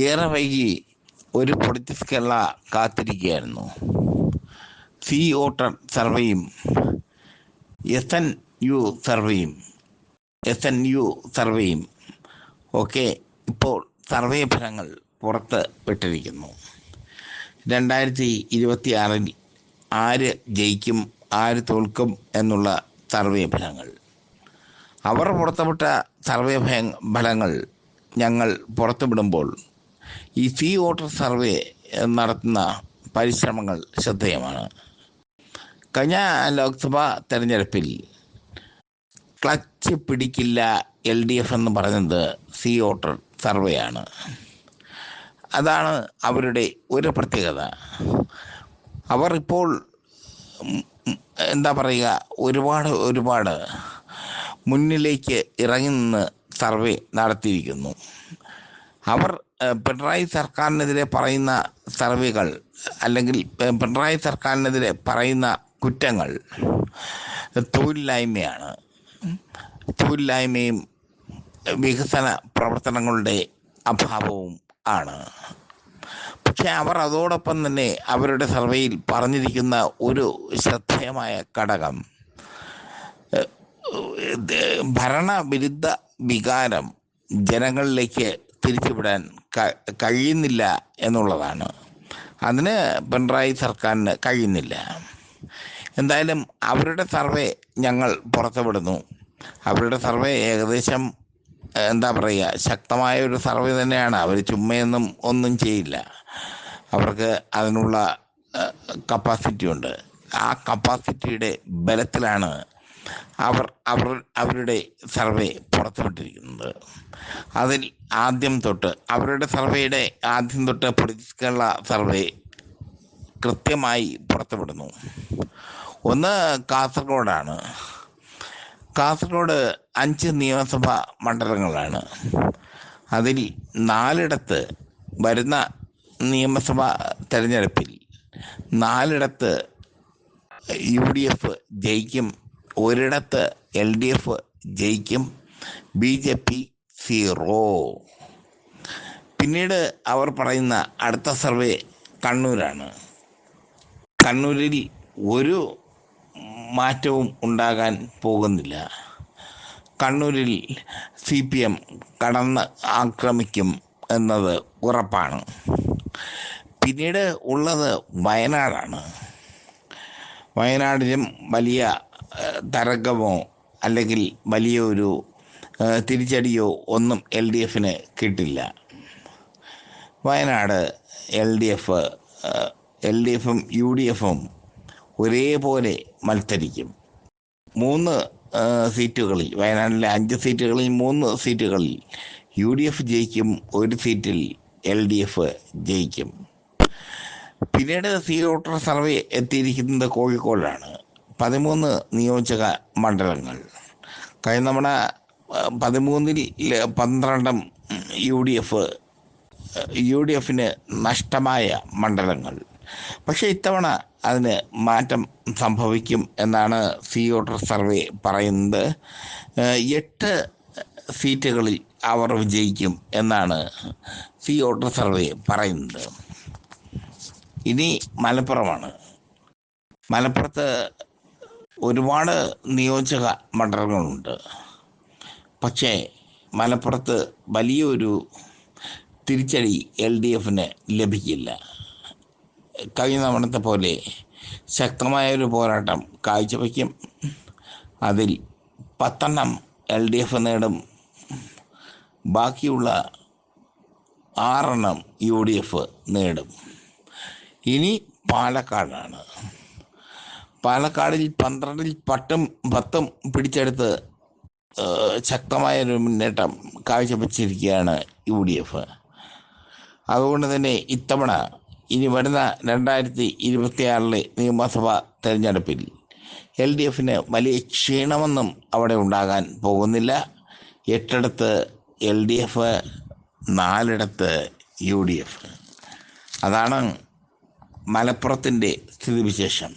ഏറെ വൈകി ഒരു പൊളിറ്റിക്സ് കേരള കാത്തിരിക്കുകയായിരുന്നു. സി വോട്ടർ സർവേയും എസ് എൻ യു സർവേയും എസ് എൻ യു സർവേയും ഒക്കെ ഇപ്പോൾ സർവേ ഫലങ്ങൾ പുറത്ത് വിട്ടിരിക്കുന്നു രണ്ടായിരത്തി ഇരുപത്തി ആറിൽ ആര് ജയിക്കും ആര് തോൽക്കും എന്നുള്ള സർവേ ഫലങ്ങൾ. അവർ പുറത്തുവിട്ട സർവേ ഫലങ്ങൾ ഞങ്ങൾ പുറത്തുവിടുമ്പോൾ ഈ ഫീ വോട്ടർ സർവേ നടത്തുന്ന പരിശ്രമങ്ങൾ ശ്രദ്ധേയമാണ്. കഴിഞ്ഞ ലോക്സഭാ തെരഞ്ഞെടുപ്പിൽ ക്ലച്ച് പിടിക്കില്ല എൽ ഡി എഫ് എന്ന് പറയുന്നത് സി വോട്ടർ സർവേയാണ് അതാണ് അവരുടെ ഒരു പ്രത്യേകത. അവർ ഇപ്പോൾ എന്താ പറയുക ഒരുപാട് ഒരുപാട് മുന്നിലേക്ക് ഇറങ്ങി നിന്ന് സർവേ നടത്തിയിരിക്കുന്നു. അവർ പിണറായി സർക്കാരിനെതിരെ പറയുന്ന സർവേകൾ അല്ലെങ്കിൽ പിണറായി സർക്കാരിനെതിരെ പറയുന്ന കുറ്റങ്ങൾ തൊഴിലില്ലായ്മയാണ്. തൊഴിലില്ലായ്മയും വികസന പ്രവർത്തനങ്ങളുടെ അഭാവവും ആണ്. പക്ഷെ അവർ അതോടൊപ്പം തന്നെ അവരുടെ സർവേയിൽ പറഞ്ഞിരിക്കുന്ന ഒരു ശ്രദ്ധേയമായ ഘടകം ഭരണവിരുദ്ധ വികാരം ജനങ്ങളിലേക്ക് തിരിച്ചുവിടാൻ കഴിയുന്നില്ല എന്നുള്ളതാണ്. അതിന് പിണറായി സർക്കാരിന് കഴിയുന്നില്ല. എന്തായാലും അവരുടെ സർവേ ഞങ്ങൾ പുറത്തുവിടുന്നു. അവരുടെ സർവേ ഏകദേശം എന്താ പറയുക ശക്തമായ ഒരു സർവേ തന്നെയാണ്. അവർ ചുമ്മയൊന്നും ഒന്നും ചെയ്യില്ല. അവർക്ക് അതിനുള്ള കപ്പാസിറ്റി ഉണ്ട്. ആ കപ്പാസിറ്റിയുടെ ബലത്തിലാണ് അവർ അവർ അവരുടെ സർവേ പുറത്തുവിട്ടിരിക്കുന്നത്. അതിൽ ആദ്യം തൊട്ട് അവരുടെ സർവേയുടെ ആദ്യം തൊട്ട് പൊളിറ്റിക്സ് കേരള സർവേ കൃത്യമായി പുറത്തുവിടുന്നു. ഒന്ന് കാസർഗോഡാണ്. കാസർഗോഡ് അഞ്ച് നിയമസഭാ മണ്ഡലങ്ങളാണ്. അതിൽ നാലിടത്ത് വരുന്ന നിയമസഭാ തെരഞ്ഞെടുപ്പിൽ നാലിടത്ത് യു ഡി എഫ് ജയിക്കും ഒരിടത്ത് എൽ ഡി എഫ് ജയിക്കും ബി ജെ പി സീറോ. പിന്നീട് അവർ പറയുന്ന അടുത്ത സർവേ കണ്ണൂരാണ്. കണ്ണൂരിൽ ഒരു മാറ്റവും ഉണ്ടാകാൻ പോകുന്നില്ല. കണ്ണൂരിൽ സി പി എം കടന്ന് ആക്രമിക്കും എന്നത് ഉറപ്പാണ്. പിന്നീട് ഉള്ളത് വയനാടാണ്. വയനാടിലും വലിയ തരംഗമോ അല്ലെങ്കിൽ വലിയൊരു തിരിച്ചടിയോ ഒന്നും എൽ ഡി എഫിന് കിട്ടില്ല. Wayanad L D F L D എഫും യു ഡി എഫും ഒരേപോലെ മത്സരിക്കും. മൂന്ന് സീറ്റുകളിൽ വയനാട്ടിലെ അഞ്ച് സീറ്റുകളിൽ മൂന്ന് സീറ്റുകളിൽ യു ഡി എഫ് ജയിക്കും ഒരു സീറ്റിൽ എൽ ഡി എഫ് ജയിക്കും. പിന്നീട് സീറോട്ടർ സർവേ എത്തിയിരിക്കുന്നത് കോഴിക്കോടാണ്. പതിമൂന്ന് നിയോജക മണ്ഡലങ്ങൾ. കഴിഞ്ഞ നമ്മുടെ പതിമൂന്നിൽ പന്ത്രണ്ടും U D F U D എഫിന് നഷ്ടമായ മണ്ഡലങ്ങൾ. പക്ഷേ ഇത്തവണ അതിന് മാറ്റം സംഭവിക്കും എന്നാണ് സി വോട്ടർ സർവേ പറയുന്നത്. എട്ട് സീറ്റുകളിൽ അവർ വിജയിക്കും എന്നാണ് സി വോട്ടർ സർവേ പറയുന്നത്. ഇനി മലപ്പുറമാണ്. മലപ്പുറത്ത് ഒരുപാട് നിയോജക മണ്ഡലങ്ങളുണ്ട്. പക്ഷേ മലപ്പുറത്ത് വലിയൊരു തിരിച്ചടി എൽ ഡി എഫിന് ലഭിക്കില്ല. കഴിഞ്ഞ തവണത്തെ പോലെ ശക്തമായ ഒരു പോരാട്ടം കാഴ്ചവെക്കും അതിൽ പത്തെണ്ണം എൽ ഡി എഫ് നേടും. ബാക്കിയുള്ള ആറെണ്ണം യു ഡി എഫ് നേടും. ഇനി പാലക്കാടാണ്. പാലക്കാടിൽ പന്ത്രണ്ടിൽ പട്ടും പത്തും പിടിച്ചെടുത്ത് ശക്തമായ ശക്തമായൊരു മുന്നേറ്റം കാഴ്ചവെച്ചിരിക്കുകയാണ് യു ഡി എഫ് അതുകൊണ്ട് തന്നെ ഇത്തവണ ഇനി വരുന്ന രണ്ടായിരത്തി ഇരുപത്തിയാറിലെ നിയമസഭാ തെരഞ്ഞെടുപ്പിൽ എൽ ഡി എഫിന് വലിയ ക്ഷീണമൊന്നും അവിടെ ഉണ്ടാകാൻ പോകുന്നില്ല. എട്ടിടത്ത് എൽ ഡി എഫ് നാലിടത്ത് യു ഡി എഫ് അതാണ് മലപ്പുറത്തിന്റെ സ്ഥിതിവിശേഷം.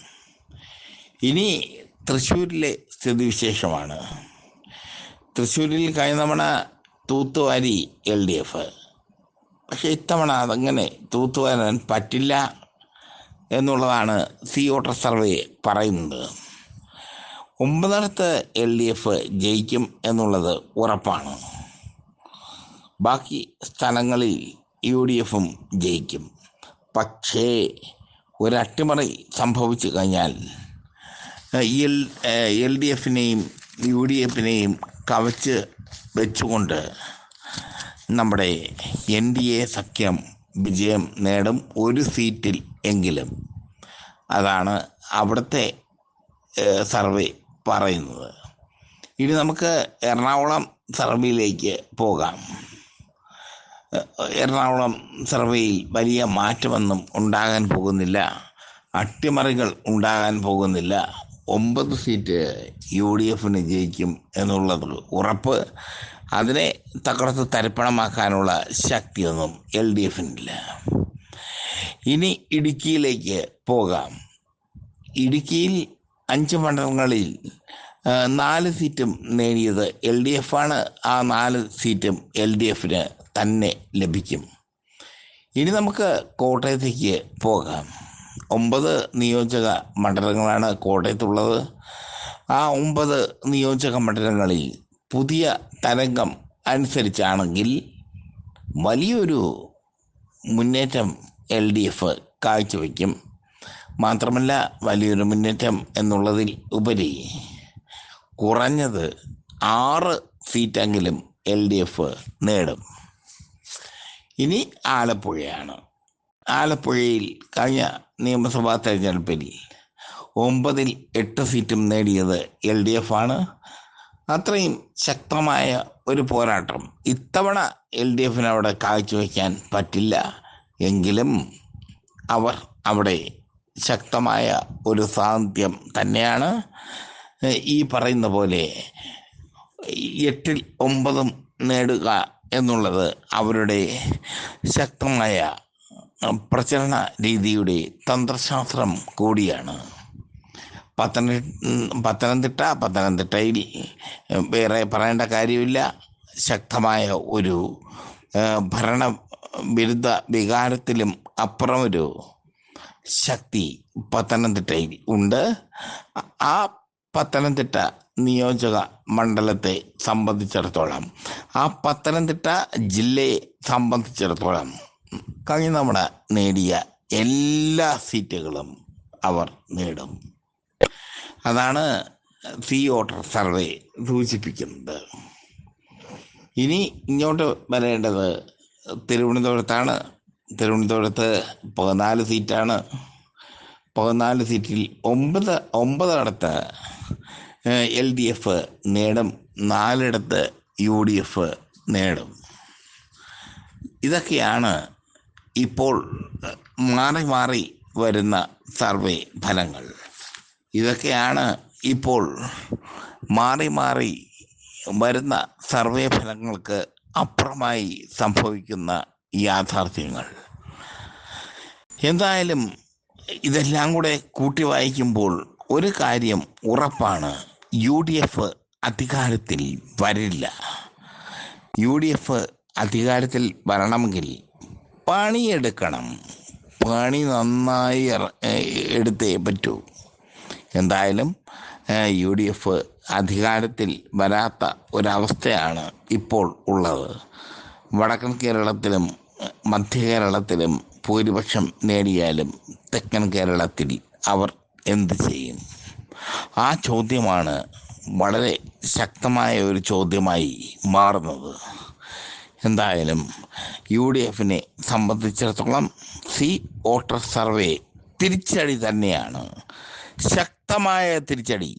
ഇനി തൃശ്ശൂരിലെ സ്ഥിതിവിശേഷമാണ്. തൃശ്ശൂരിൽ കഴിഞ്ഞ തവണ തൂത്തുവാരി എൽ ഡി എഫ്. പക്ഷെ ഇത്തവണ അതങ്ങനെ തൂത്തുവാരാൻ പറ്റില്ല എന്നുള്ളതാണ് സി വോട്ടർ സർവേ പറയുന്നത്. ഒമ്പതിടത്ത് എൽ ഡി എഫ് ജയിക്കും എന്നുള്ളത് ഉറപ്പാണ്. ബാക്കി സ്ഥലങ്ങളിൽ യു ഡി എഫും ജയിക്കും. പക്ഷേ ഒരു അട്ടിമറി സംഭവിച്ചു കഴിഞ്ഞാൽ എൽ എൽ ഡി എഫിനെയും യു ഡി എഫിനെയും കവച്ച് വെച്ചുകൊണ്ട് നമ്മുടെ എൻ ഡി എ സഖ്യം വിജയം നേടും ഒരു സീറ്റിൽ എങ്കിലും. അതാണ് അവിടുത്തെ സർവേ പറയുന്നത്. ഇനി നമുക്ക് എറണാകുളം സർവേയിലേക്ക് പോകാം. എറണാകുളം സർവേയിൽ വലിയ മാറ്റമൊന്നും ഉണ്ടാകാൻ പോകുന്നില്ല. അട്ടിമറികൾ ഉണ്ടാകാൻ പോകുന്നില്ല. ഒമ്പത് സീറ്റ് യു ഡി എഫിന് ജയിക്കും എന്നുള്ളത് ഉറപ്പ്. അതിനെ തകർത്ത് തരിപ്പണമാക്കാനുള്ള ശക്തിയൊന്നും എൽ ഡി എഫിനില്ല. ഇനി ഇടുക്കിയിലേക്ക് പോകാം. ഇടുക്കിയിൽ അഞ്ച് മണ്ഡലങ്ങളിൽ നാല് സീറ്റും നേടിയത് എൽ ഡി എഫ് ആണ് ആ നാല് സീറ്റും എൽ ഡി എഫിന് തന്നെ ലഭിക്കും. ഇനി നമുക്ക് കോട്ടയത്തേക്ക് പോകാം. ഒമ്പത് നിയോജക മണ്ഡലങ്ങളാണ് കോട്ടയത്തുള്ളത്. ആ ഒമ്പത് നിയോജക മണ്ഡലങ്ങളിൽ പുതിയ തരംഗം അനുസരിച്ചാണെങ്കിൽ വലിയൊരു മുന്നേറ്റം എൽ ഡി എഫ് കാഴ്ചവെക്കും. മാത്രമല്ല വലിയൊരു മുന്നേറ്റം എന്നുള്ളതിൽ ഉപരി കുറഞ്ഞത് ആറ് സീറ്റെങ്കിലും എൽ ഡി എഫ് നേടും. ഇനി ആലപ്പുഴയാണ്. ആലപ്പുഴയിൽ കഴിഞ്ഞ നിയമസഭാ തെരഞ്ഞെടുപ്പിൽ ഒമ്പതിൽ എട്ട് സീറ്റും നേടിയത് എൽ ഡി എഫ് ആണ്. അത്രയും ശക്തമായ ഒരു പോരാട്ടം ഇത്തവണ എൽ ഡി എഫിന് അവിടെ കാഴ്ചവെക്കാൻ പറ്റില്ല. എങ്കിലും അവർ അവിടെ ശക്തമായ ഒരു സാന്നിധ്യം തന്നെയാണ്. ഈ പറയുന്ന പോലെ എട്ടിൽ ഒമ്പതും നേടുക എന്നുള്ളത് അവരുടെ ശക്തമായ പ്രചരണ രീതിയുടെ തന്ത്രശാസ്ത്രം കൂടിയാണ്. പത്തനംതിട്ട പത്തനംതിട്ട പത്തനംതിട്ടയിൽ വേറെ പറയേണ്ട കാര്യമില്ല. ശക്തമായ ഒരു ഭരണ വിരുദ്ധ വികാരത്തിലും അപ്പുറം ഒരു ശക്തി പത്തനംതിട്ടയിൽ ഉണ്ട്. ആ പത്തനംതിട്ട നിയോജക മണ്ഡലത്തെ സംബന്ധിച്ചിടത്തോളം ആ പത്തനംതിട്ട ജില്ലയെ സംബന്ധിച്ചിടത്തോളം കഴിഞ്ഞ തവണ നേടിയ എല്ലാ സീറ്റുകളും അവർ നേടും. അതാണ് സി വോട്ടർ സർവേ സൂചിപ്പിക്കുന്നത്. ഇനി ഇങ്ങോട്ട് വരേണ്ടത് തിരുവനന്തപുരത്താണ്. തിരുവനന്തപുരത്ത് പതിനാല് സീറ്റാണ്. പതിനാല് സീറ്റിൽ ഒമ്പത് ഒമ്പതിടത്ത് എൽ ഡി എഫ് നേടും. നാലിടത്ത് യു ഡി എഫ് നേടും. ഇതൊക്കെയാണ് ഇപ്പോൾ മാറി മാറി വരുന്ന സർവേ ഫലങ്ങൾ. ഇതൊക്കെയാണ് ഇപ്പോൾ മാറി മാറി വരുന്ന സർവേ ഫലങ്ങൾക്ക് അപ്പുറമായി സംഭവിക്കുന്ന യാഥാർത്ഥ്യങ്ങൾ. എന്തായാലും ഇതെല്ലാം കൂടെ കൂട്ടി വായിക്കുമ്പോൾ ഒരു കാര്യം ഉറപ്പാണ്. യു ഡി എഫ് അധികാരത്തിൽ വരില്ല. യു ഡി എഫ് അധികാരത്തിൽ വരണമെങ്കിൽ പണിയെടുക്കണം. പണി നന്നായി എടുത്തേ പറ്റൂ. എന്തായാലും യു ഡി എഫ് അധികാരത്തിൽ വരാത്ത ഒരവസ്ഥയാണ് ഇപ്പോൾ ഉള്ളത്. വടക്കൻ കേരളത്തിലും മധ്യ കേരളത്തിലും ഭൂരിപക്ഷം നേടിയാലും തെക്കൻ കേരളത്തിൽ അവർ എന്ത് ചെയ്യും? ആ ചോദ്യമാണ് വളരെ ശക്തമായ ഒരു ചോദ്യമായി മാറുന്നത്. എന്തായാലും യു ഡി എഫിനെ സംബന്ധിച്ചിടത്തോളം സി വോട്ടർ സർവേ തിരിച്ചടി തന്നെയാണ്. ശക്തമായ തിരിച്ചടി.